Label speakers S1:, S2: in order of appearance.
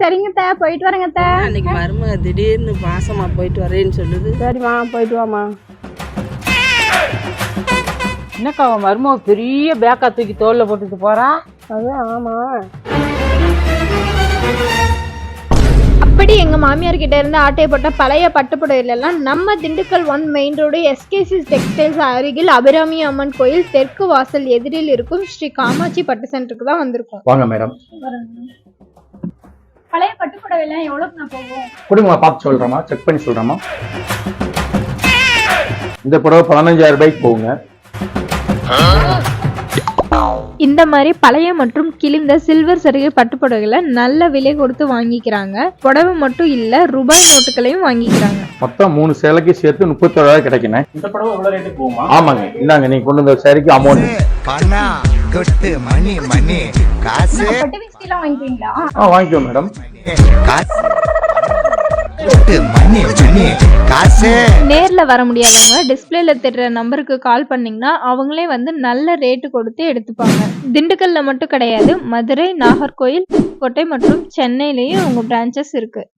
S1: சரிங்க தே போயிட்டு வரேங்க தே
S2: அன்னைக்கு மருமக திடீர்னு பாசமா போயிட்டு வரேன்னு சொல்லுது.
S3: சரிம்மா போயிட்டு வாம்மா.
S4: என்னக்கா அவன் மருமக பெரிய பேக்கா தூக்கி தோல்ல போட்டுட்டு போறா?
S3: அது ஆமா.
S1: அப்படி எங்க மாமியார் கிட்ட இருந்து ஆட்டையப்பட்ட பழைய பட்டுப்புடவையில எல்லாம் நம்ம Dindigul one main road SKC textiles அருகில் அபிராமி அம்மன் கோயில் தெற்கு வாசல் எதிரில் இருக்கும் ஸ்ரீ காமாட்சி பட்டு சென்டருக்கு தான் வந்திருக்கோம்.
S5: வாங்க மேடம்
S1: பழைய பட்டுப்புடவை எல்லாம் எவ்வளவு நான் போகும்
S5: கொடுங்கம்மா பார்த்து சொல்கிறேம்மா செக் பண்ணி சொல்கிறேம்மா இந்த புடவை பதினஞ்சாயிரம் ரூபாய்க்கு போகுங்க.
S1: இந்த மாதிரி பழைய மற்றும் கிழிந்த சில்வர் சரிகை பட்டுப்புடவைகளை நல்ல விலை கொடுத்து வாங்கிக்கிறாங்க. புடவை மட்டும் இல்ல ரூபாய் நோட்டுகளையும் வாங்கிக்கிறாங்க.
S5: மொத்தம் மூணு சேலைக்கு சேர்த்து முப்பத்தோழாயிரம் கிடைக்குண்ணே. இந்த புடவை எவ்வளோ ரேட்டுக்கு போகுமா? ஆமாங்க. இந்தாங்க நீங்கள் கொண்டு வந்த சேலைக்கு அமௌண்ட்
S6: பணம் கொட்டு மணி மணி காசு.
S1: பட்டு வாங்கிக்கிறீங்களா
S5: ஆ வாங்கிக்கோ மேடம்.
S6: காசு.
S1: நேர்ல வர முடியாதவங்க டிஸ்பிளேல தெரிற நம்பருக்கு கால் பண்ணீங்கன்னா அவங்களே வந்து நல்ல ரேட்டு கொடுத்து எடுத்துப்பாங்க. திண்டுக்கல்ல மட்டும் கிடையாது மதுரை நாகர்கோயில் கோட்டை மற்றும் சென்னையிலயும் உங்க பிரான்ச்சஸ் இருக்கு.